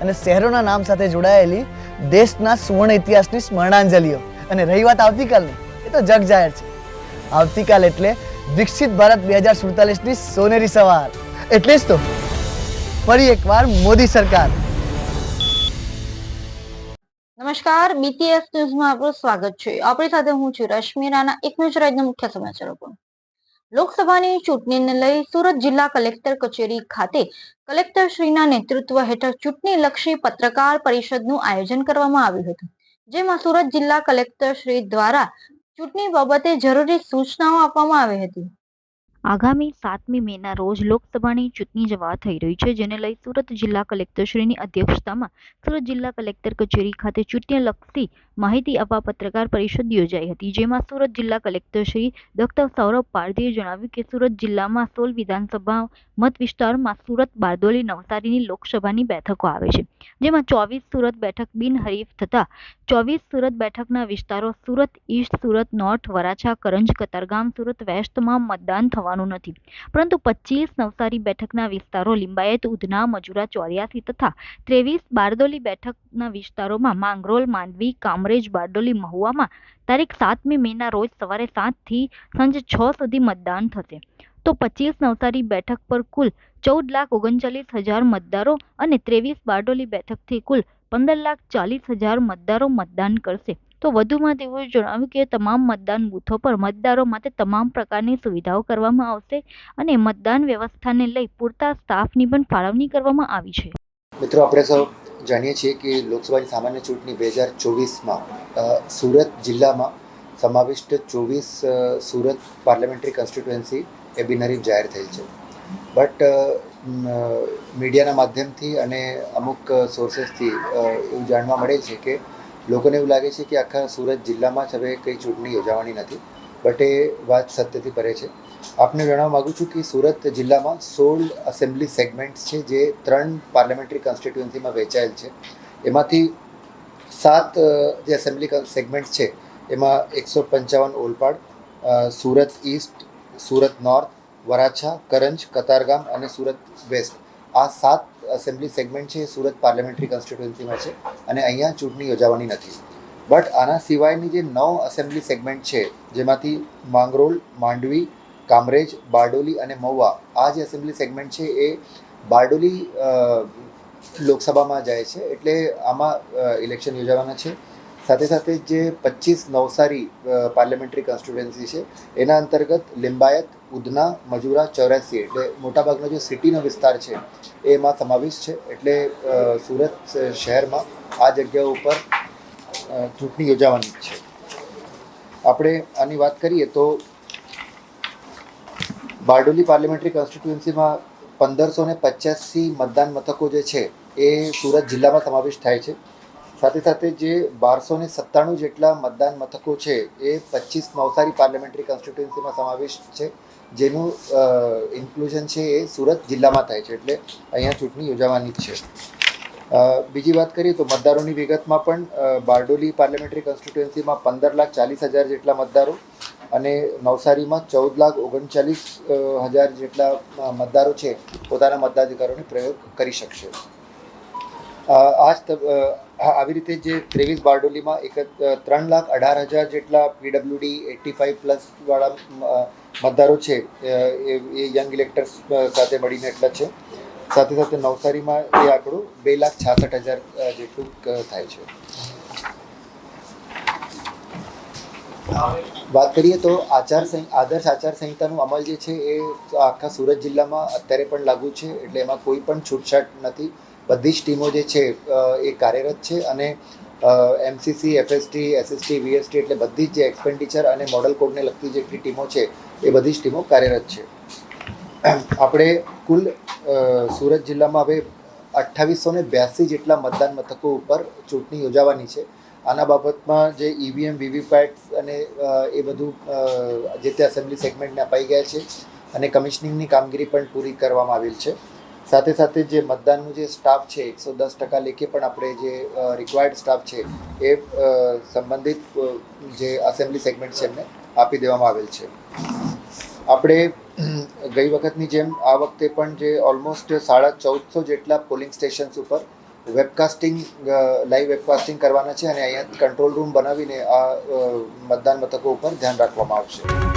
અને શહેરોના નામ સાથે જોડાયેલી દેશના સુવર્ણ ઇતિહાસની સ્મરણાંજલિઓ. અને રહી વાત આવતીકાલની, એ તો જગ જાહેર છે. આવતીકાલ એટલે વિકસિત ભારત બે હજાર સુડતાલીસની સોનેરી સવાર. એટલે જ તો, ફરી એકવાર મોદી સરકાર. નમસ્કાર બીટીએસ ન્યૂઝમાં આપનું સ્વાગત છે. આપણી સાથે હું છું રશ્મિ રાણા, એક ન્યૂઝ રાજ્યના મુખ્ય સમાચારો પર. લોકસભાની ચૂંટણીને લઈ સુરત જિલ્લા કલેક્ટર કચેરી ખાતે કલેક્ટર શ્રીના નેતૃત્વ હેઠળ ચૂંટણી લક્ષી પત્રકાર પરિષદનું આયોજન કરવામાં આવ્યું હતું. જેમાં સુરત જિલ્લા કલેક્ટર શ્રી દ્વારા ચૂંટણી બાબતે જરૂરી સૂચનાઓ આપવામાં આવી હતી. આગામી સાતમી મેના રોજ લોકસભાની ચૂંટણી જવા થઈ રહી છે, જેને લઈ સુરત જિલ્લા કલેક્ટરશ્રીની અધ્યક્ષતામાં સુરત જિલ્લા કલેક્ટર કચેરી ખાતે ચૂંટણી લક્ષી માહિતી આપવા પત્રકાર પરિષદ યોજાઈ હતી, જેમાં સુરત જિલ્લા કલેક્ટર શ્રી ડોક્ટર સૌરભ પારધીએ જણાવ્યું કે સુરત જિલ્લામાં સોલ વિધાનસભા મત વિસ્તારમાં સુરત, બારડોલી, નવસારીની લોકસભાની બેઠકો આવે છે, જેમાં ચોવીસ સુરત બેઠક બિનહરીફ થતાં ચોવીસ સુરત બેઠકના વિસ્તારો સુરત ઈસ્ટ, સુરત નોર્થ, વરાછા, કરંજ, કતારગામ, સુરત વેસ્ટમાં મતદાન થવાનું નથી, પરંતુ પચીસ નવસારી બેઠકના વિસ્તારો લિંબાયત, ઉધના, મજુરા, ચોર્યાસી તથા ત્રેવીસ બારડોલી બેઠકના વિસ્તારોમાં માંગરોલ માંડવી કામરેજ બારડોલી મહુવામાં તારીખ સાતમી મેના રોજ સવારે સાતથી સાંજે છ સુધી મતદાન થશે. તો પચીસ નવસારી બેઠક પર કુલ ચૌદ લાખ ઓગણચાલીસ હજાર મતદારો અને ત્રેવીસ બારડોલી બેઠકથી કુલ પંદર લાખ ચાલીસ હજાર મતદારો મતદાન કરશે. તો વધુમાં તેઓએ જણાવ્યું કે તમામ મતદાન બૂથો પર મતદારો માટે તમામ પ્રકારની સુવિધાઓ કરવામાં આવશે અને મતદાન વ્યવસ્થાને લઈ પૂરતા સ્ટાફની પણ ફાળવણી કરવામાં આવી છે. મિત્રો, આપણે સૌ જાણીએ છીએ કે લોકસભાની સામાન્ય ચૂંટણી બે હજાર ચોવીસમાં સુરત જિલ્લામાં સમાવિષ્ટ ચોવીસ સુરત પાર્લામેન્ટરી કોન્સ્ટિટ્યુએન્સી એ બિનહરીફ જાહેર થઈ છે. બટ મીડિયાના માધ્યમથી અને અમુક સોર્સેસથી એવું જાણવા મળે છે કે લોકોને એવું લાગે છે કે આખા સુરત જિલ્લામાં જ હવે કંઈ ચૂંટણી યોજાવાની નથી. બટ એ વાત સત્યથી પરે છે. આપને જણાવવા માગું છું કે સુરત જિલ્લામાં સોળ એસેમ્બલી સેગમેન્ટ્સ છે જે ત્રણ પાર્લામેન્ટરી કોન્સ્ટિટ્યુઅન્સીમાં વહેંચાયેલ છે. એમાંથી સાત જે એસેમ્બલી સેગમેન્ટ છે, એમાં એકસો પંચાવન ઓલપાડ સુરત ઈસ્ટ સુરત નોર્થ વરાછા, કરંજ, કતારગામ અને સુરત વેસ્ટ આ સાત એસેમ્બલી સેગમેન્ટ છે એ સુરત પાર્લામેન્ટરી કોન્સ્ટિટ્યુઅન્સીમાં છે અને અહીંયા ચૂંટણી યોજાવાની નથી. બટ આના સિવાયની જે નવ એસેમ્બલી સેગમેન્ટ છે, જેમાંથી માંગરોળ, માંડવી કામરેજ, બારડોલી અને મહુવા. આ જે એસેમ્બલી સેગમેન્ટ છે એ બારડોલી લોકસભામાં જાય છે એટલે આમાં ઇલેક્શન યોજાવાના છે. સાથે સાથે જે પચીસ નવસારી પાર્લામેન્ટરી કોન્સ્ટિટ્યુએન્સી છે, એના અંતર્ગત લિંબાયત, ઉધના, મજુરા, ચોર્યાસી એટલે મોટાભાગનો જે સિટીનો વિસ્તાર છે, એમાં સમાવેશ છે. એટલે સુરત શહેરમાં આ જગ્યાઓ ઉપર ચૂંટણી યોજાવાની છે. આપણે આની વાત કરીએ તો બારડોલી પાર્લામેન્ટરી કોન્સ્ટિટ્યુએન્સીમાં પંદરસો ને પચાસી મતદાન મથકો જે છે એ સુરત જિલ્લામાં સમાવેશ થાય છે. સાથે સાથે જે બારસો ને સત્તાણું જેટલા મતદાન મથકો છે એ પચીસ નવસારી પાર્લામેન્ટરી કોન્સ્ટિટ્યુએન્સીમાં સમાવેશ છે. જેનું ઇન્ક્લુઝન છે એ સુરત જિલ્લામાં થાય છે એટલે અહીંયા ચૂંટણી યોજાવાની જ છે. બીજી વાત કરીએ તો મતદારોની વિગતમાં પણ બારડોલી પાર્લામેન્ટરી કોન્સ્ટિટ્યુએન્સીમાં પંદર લાખ ચાલીસ હજાર જેટલા મતદારો અને નવસારીમાં ચૌદ લાખ ઓગણચાલીસ હજાર જેટલા મતદારો છે, પોતાના મતદાધિકારોને પ્રયોગ કરી શકશે. આ જ આવી રીતે જે ત્રેવીસ બારડોલીમાં એક ત્રણ લાખ અઢાર હજાર જેટલા પીડબ્લ્યુડી એટી ફાઇવ પ્લસ વાળા મતદારો છે એ યંગ ઇલેક્ટર્સ સાથે મળીને એટલા છે. સાથે સાથે નવસારીમાં એ આંકડો બે લાખ છાસઠ હજાર જેટલું થાય છે. વાત કરીએ તો આચાર આદર્શ આચાર સંહિતાનું અમલ જે છે એ આખા સુરત જિલ્લામાં અત્યારે પણ લાગુ છે, એટલે એમાં કોઈ પણ છૂટછાટ નથી. બધી જ ટીમો જે છે એ કાર્યરત છે અને એમસીસી એફએસટી એસએસટી વીએસટી એટલે બધી જ જે એક્સપેન્ડિચર અને મોડલ કોડને લગતી જેટલી ટીમો છે, એ બધી જ ટીમો કાર્યરત છે. આપણે કુલ સુરત જિલ્લામાં હવે અઠ્ઠાવીસો ને બ્યાસી જેટલા મતદાન મથકો ઉપર ચૂંટણી યોજાવાની છે. આના બાબતમાં જે ઈવીએમ વીવીપેટ અને એ બધું જે તે એસેમ્બલી સેગમેન્ટને અપાઈ ગયા છે અને કમિશનિંગની કામગીરી પણ પૂરી કરવામાં આવેલ છે. સાથે સાથે જે મતદાનનું જે સ્ટાફ છે, એકસો દસ ટકા લેખે પણ આપણે જે રિક્વાયર્ડ સ્ટાફ છે, એ સંબંધિત જે એસેમ્બલી સેગમેન્ટ છે એમને આપી દેવામાં આવેલ છે. આપણે, ગઈ વખતની જેમ આ વખતે પણ જે ઓલમોસ્ટ સાડા ચૌદસો જેટલા પોલિંગ સ્ટેશન્સ ઉપર વેબકાસ્ટિંગ લાઈવ વેબકાસ્ટિંગ કરવાના છે અને અહીંયા કંટ્રોલ રૂમ બનાવીને આ મતદાન મથકો ઉપર ધ્યાન રાખવામાં આવશે.